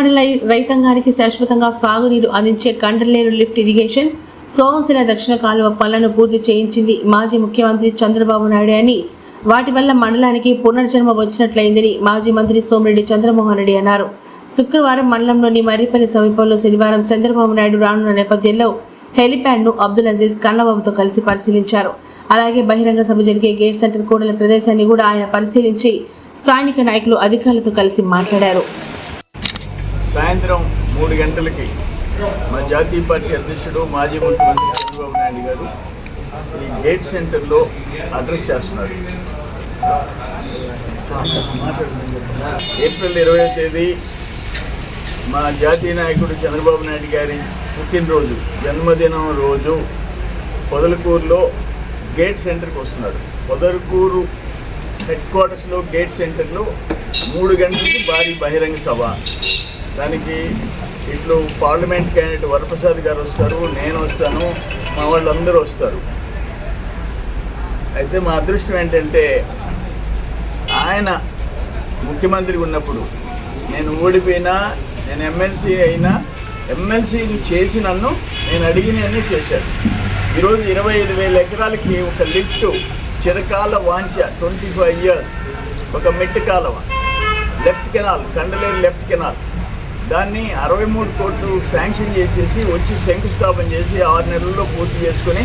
మండల రైతాంగానికి శాశ్వతంగా సాగునీరు అందించే కండలేరు లిఫ్ట్ ఇరిగేషన్ సోమశిల దక్షిణ కాలువ పనులను పూర్తి చేయించింది మాజీ ముఖ్యమంత్రి చంద్రబాబు నాయుడు అని. వాటి వల్ల మండలానికి పునర్జన్మ వచ్చినట్లయిందని మాజీ మంత్రి సోమిరెడ్డి చంద్రమోహన్ రెడ్డి అన్నారు. శుక్రవారం మండలంలోని మర్రిపల్లి సమీపంలో శనివారం చంద్రబాబు నాయుడు రానున్న నేపథ్యంలో హెలిప్యాడ్ను అబ్దుల్ అజీజ్ కన్నబాబుతో కలిసి పరిశీలించారు. అలాగే బహిరంగ సభ జరిగే గేట్ సెంటర్ కూడల ప్రదేశాన్ని కూడా ఆయన పరిశీలించి స్థానిక నాయకులు అధికారులతో కలిసి మాట్లాడారు. సాయంత్రం మూడు గంటలకి మా జాతీయ పార్టీ అధ్యక్షుడు మాజీ ముఖ్యమంత్రి చంద్రబాబు నాయుడు గారు ఈ గేట్ సెంటర్లో అడ్రస్ చేస్తున్నారు. ఏప్రిల్ ఇరవై తేదీ మా జాతీయ నాయకుడు చంద్రబాబు నాయుడు గారి పుట్టినరోజు జన్మదినం రోజు పొదలకూరులో గేట్ సెంటర్కి వస్తున్నాడు పొదలకూరు హెడ్ క్వార్టర్స్లో గేట్ సెంటర్లో మూడు గంటలకి భారీ బహిరంగ సభ. దానికి ఇట్లు పార్లమెంట్ క్యాండిడేట్ వరప్రసాద్ గారు వస్తారు నేను వస్తాను మా వాళ్ళందరూ వస్తారు. అయితే మా అదృష్టం ఏంటంటే ఆయన ముఖ్యమంత్రి ఉన్నప్పుడు నేను ఓడిపోయినా నేను ఎమ్మెల్సీ అయినా ఎమ్మెల్సీని చేసి నన్ను నేను అడిగినన్నీ చేశాడు ఈరోజు ఇరవై ఐదు వేల ఎకరాలకి ఒక లిఫ్ట్ చిరకాల వాంచ ట్వంటీ ఫైవ్ ఇయర్స్ ఒక మెట్టు కాలువ left canal Kandaleru left canal. దాన్ని అరవై మూడు కోట్లు శాంక్షన్ చేసేసి వచ్చి శంకుస్థాపన చేసి ఆరు నెలల్లో పూర్తి చేసుకొని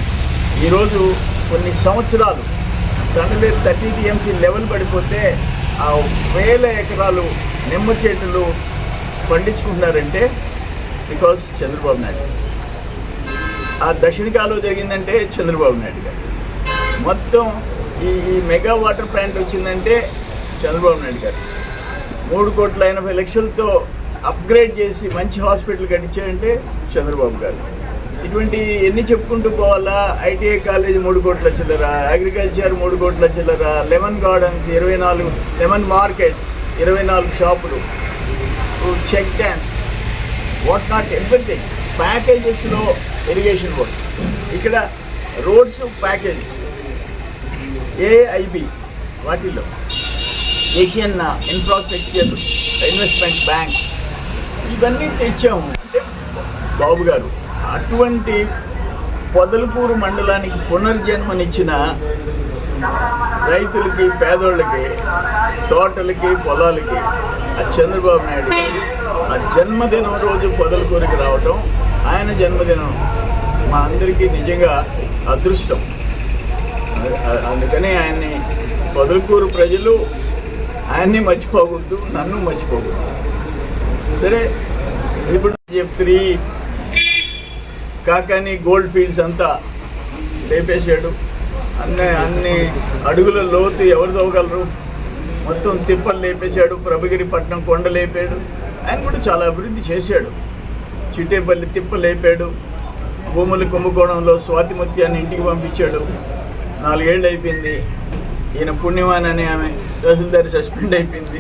ఈరోజు కొన్ని సంవత్సరాలు కండలేరు థర్టీ టీఎంసీ లెవెల్ పడిపోతే ఆ వేల ఎకరాలు నిమ్మ చెట్లు పండించుకుంటున్నారంటే బికాస్ చంద్రబాబు నాయుడు ఆ దక్షిణ కాలువ జరిగిందంటే చంద్రబాబు నాయుడు గారు. మొత్తం ఈ ఈ మెగా వాటర్ ప్లాంట్ వచ్చిందంటే చంద్రబాబు నాయుడు గారు. మూడు కోట్ల ఎనభై లక్షలతో అప్గ్రేడ్ చేసి మంచి హాస్పిటల్ కట్టించాయంటే చంద్రబాబు గారు. ఇటువంటి ఎన్ని చెప్పుకుంటూ పోవాలా? ఐటీఐ కాలేజ్ మూడు కోట్ల చిల్లర అగ్రికల్చర్ మూడు కోట్ల చిల్లర లెమన్ గార్డెన్స్ ఇరవై నాలుగు లెమన్ మార్కెట్ ఇరవై నాలుగు షాపులు check dams what not everything. ప్యాకేజెస్లో irrigation works. ఇక్కడ రోడ్స్ ప్యాకేజ్ ఏఐబి వాటిలో ఏషియన్ ఇన్ఫ్రాస్ట్రక్చర్ ఇన్వెస్ట్మెంట్ బ్యాంక్. ఇవన్నీ తెచ్చాము. అంటే బాబు గారు అటువంటి పొదలకూరు మండలానికి పునర్జన్మనిచ్చిన రైతులకి పేదోళ్ళకి తోటలకి పొలాలకి ఆ చంద్రబాబు నాయుడు గారు ఆ జన్మదినం రోజు పొదలకూరికి రావటం ఆయన జన్మదినం మా అందరికీ నిజంగా అదృష్టం. అందుకని ఆయన్ని పొదలకూరు ప్రజలు ఆయన్ని మర్చిపోకూడదు నన్ను మర్చిపోకూడదు. సరే ఇప్పుడు F three Kakani gold fields అంతా లేపేశాడు. అన్ని అన్ని అడుగుల లోతు ఎవరు తవ్వగలరు? మొత్తం తిప్పలు లేపేశాడు ప్రభగిరి పట్నం కొండ లేపాడు. ఆయన కూడా చాలా అభివృద్ధి చేశాడు. చిట్టేపల్లి తిప్ప లేపాడు. భూములు కుంభకోణంలో స్వాతిముత్యాన్ని ఇంటికి పంపించాడు. నాలుగేళ్ళు అయిపోయింది. ఈయన పుణ్యమాన్ అనే ఆమె తహసీల్దార్ సస్పెండ్ అయిపోయింది.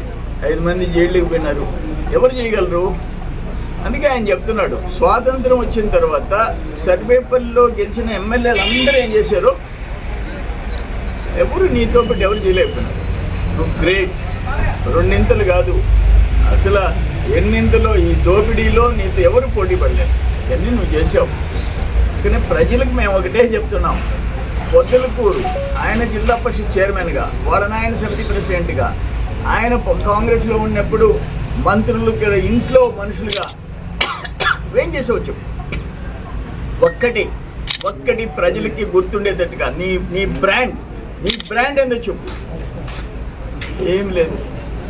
ఐదు మంది జైళ్ళకి పోయినారు. ఎవరు చేయగలరు? అందుకే ఆయన చెప్తున్నాడు. స్వాతంత్రం వచ్చిన తర్వాత సర్వేపల్లిలో గెలిచిన ఎమ్మెల్యేలు అందరూ ఏం చేశారు? ఎవరు నీతో పాటు ఎవరు చేయలేకపోయినారు. నువ్వు గ్రేట్ రెండింతలు కాదు. అసలు ఎన్నింతలో ఈ దోపిడీలో నీతో ఎవరు పోటీ పడలేదు. ఇవన్నీ నువ్వు చేసావు కానీ ప్రజలకు మేము ఒకటే చెప్తున్నాం. పొద్దులకూరు ఆయన జిల్లా పరిషత్ చైర్మన్గా వాడనాయన సమితి ప్రెసిడెంట్గా ఆయన కాంగ్రెస్లో ఉన్నప్పుడు మంత్రులు ఇక్కడ ఇంట్లో మనుషులుగా ఏం చేసేవచ్చు ఒక్కటి ఒక్కటి ప్రజలకి గుర్తుండేటట్టుగా నీ నీ బ్రాండ్ నీ బ్రాండ్ ఏందో చెప్పు. ఏం లేదు.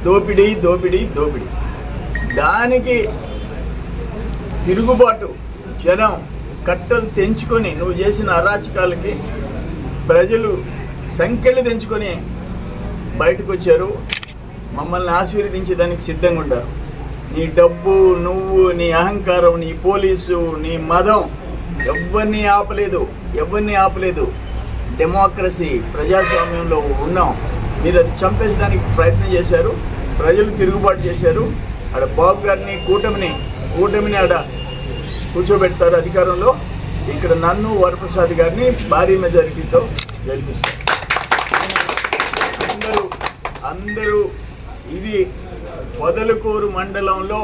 దోపిడీ దోపిడీ దోపిడీ. దానికి తిరుగుబాటు జనం కట్టలు తెంచుకొని నువ్వు చేసిన అరాచకాలకి ప్రజలు సంఖ్యలు తెంచుకొని బయటకు వచ్చారు. మమ్మల్ని ఆశీర్వదించేదానికి సిద్ధంగా ఉంటారు. నీ డబ్బు నువ్వు నీ అహంకారం నీ పోలీసు నీ మదం ఎవరిని ఆపలేదు ఎవరిని ఆపలేదు. డెమోక్రసీ ప్రజాస్వామ్యంలో ఉన్నాం. మీరు అది చంపేసడానికి ప్రయత్నం చేశారు. ప్రజలు తిరుగుబాటు చేశారు. ఆడ బాబు గారిని కూటమిని కూటమిని ఆడ కూర్చోబెడతారు అధికారంలో. ఇక్కడ నన్ను వరప్రసాద్ గారిని భారీ మెజారిటీతో గెలిపిస్తారు. అందరూ అందరూ ఇది పొదలకూరు మండలంలో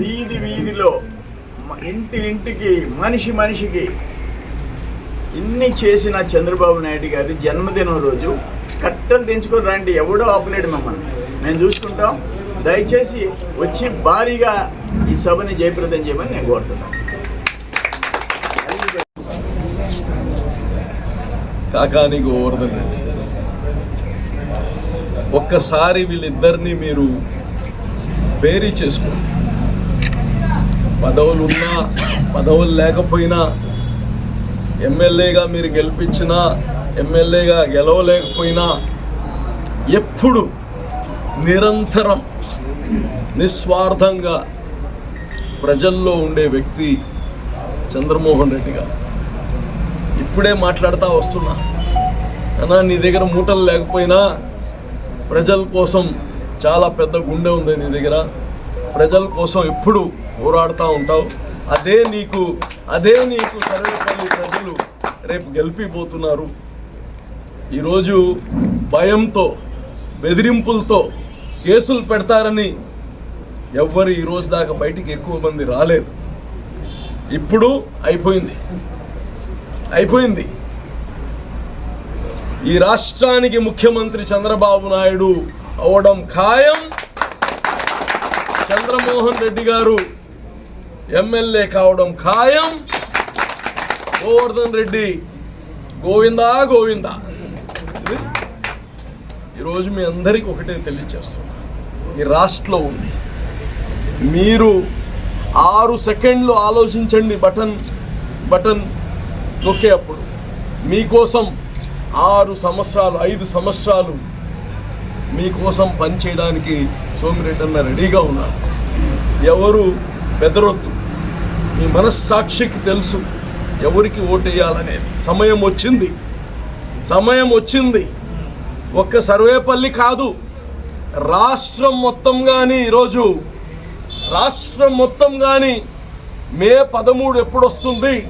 వీధి వీధిలో ఇంటి ఇంటికి మనిషి మనిషికి ఇన్ని చేసిన చంద్రబాబు నాయుడు గారి జన్మదినం రోజు కట్టలు తెంచుకొని రండి ఎవడో ఆపలేడు మమ్మల్ని. మేము చూసుకుంటాం. దయచేసి వచ్చి భారీగా ఈ సభని జయప్రదం చేయమని నేను కోరుతున్నాను. కాకా నీకు ఓరదండి ఒక్కసారి వీళ్ళిద్దరిని మీరు పేరీ చేసుకోండి. పదవులు ఉన్నా పదవులు లేకపోయినా ఎమ్మెల్యేగా మీరు గెలిపించినా ఎమ్మెల్యేగా గెలవలేకపోయినా ఎప్పుడు నిరంతరం నిస్వార్థంగా ప్రజల్లో ఉండే వ్యక్తి చంద్రమోహన్ రెడ్డి గారు. ఇప్పుడే మాట్లాడుతూ వస్తున్నా. అన్నా నీ దగ్గర మూటలు లేకపోయినా ప్రజల కోసం చాలా పెద్ద గుండె ఉంది నీ దగ్గర. ప్రజల కోసం ఎప్పుడు పోరాడుతూ ఉంటావు. అదే నీకు అదే నీకు సర్వేపల్లి ప్రజలు రేపు గెలిపిపోతున్నారు. ఈరోజు భయంతో బెదిరింపులతో కేసులు పెడతారని ఎవ్వరు ఈరోజు దాకా బయటికి ఎక్కువ మంది రాలేదు. ఇప్పుడు అయిపోయింది. అయిపోయింది. ఈ రాష్ట్రానికి ముఖ్యమంత్రి చంద్రబాబు నాయుడు అవడం ఖాయం. చంద్రమోహన్ రెడ్డి గారు ఎమ్మెల్యే కావడం ఖాయం. గోవర్ధన్ రెడ్డి గోవిందా గోవిందా. ఈరోజు మీ అందరికీ ఒకటే తెలియచేస్తున్నా. ఈ రాష్ట్రంలో ఉంది. మీరు ఆరు సెకండ్లు ఆలోచించండి బటన్ బటన్ నొక్కే అప్పుడు మీకోసం ఆరు సంవత్సరాలు ఐదు సంవత్సరాలు మీకోసం పనిచేయడానికి సోమిరెడ్డి అన్న రెడీగా ఉన్నారు. ఎవరు బెదరొద్దు. మీ మనస్సాక్షికి తెలుసు ఎవరికి ఓటేయాలనేది సమయం వచ్చింది. సమయం వచ్చింది. ఒక్క సర్వేపల్లి కాదు రాష్ట్రం మొత్తం కానీ ఈరోజు రాష్ట్రం మొత్తం కానీ మే పదమూడు ఎప్పుడొస్తుంది?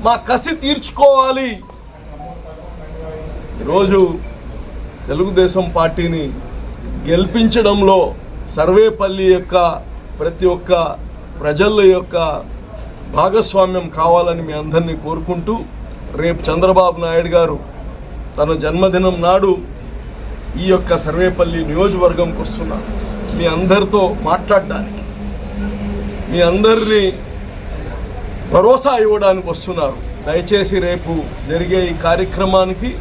మా కసి తీర్చుకోవాలి. ఈరోజు తెలుగుదేశం పార్టీని గెలిపించడంలో సర్వేపల్లి యొక్క ప్రతి ఒక్క ప్రజల యొక్క భాగస్వామ్యం కావాలని మీ అందరినీ కోరుకుంటూ రేపు చంద్రబాబు నాయుడు గారు తన జన్మదినం నాడు ఈ యొక్క సర్వేపల్లి నియోజకవర్గంకి వస్తున్నారు. మీ అందరితో మాట్లాడడానికి మీ అందరినీ భరోసా ఇవ్వడానికి వస్తున్నారు. దయచేసి రేపు జరిగే ఈ కార్యక్రమానికి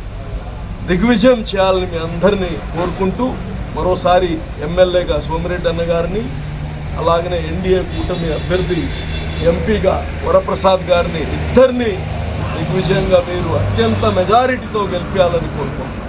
దిగ్విజయం చేయాలని మీ అందరినీ కోరుకుంటూ మరోసారి ఎమ్మెల్యేగా సోమిరెడ్డి అన్న గారిని అలాగనే ఎన్డీఏ కూటమి అభ్యర్థి ఎంపీగా వరప్రసాద్ గారిని ఇద్దరిని దిగ్విజయంగా మీరు అత్యంత మెజారిటీతో గెలిపించాలని కోరుకుంటున్నాను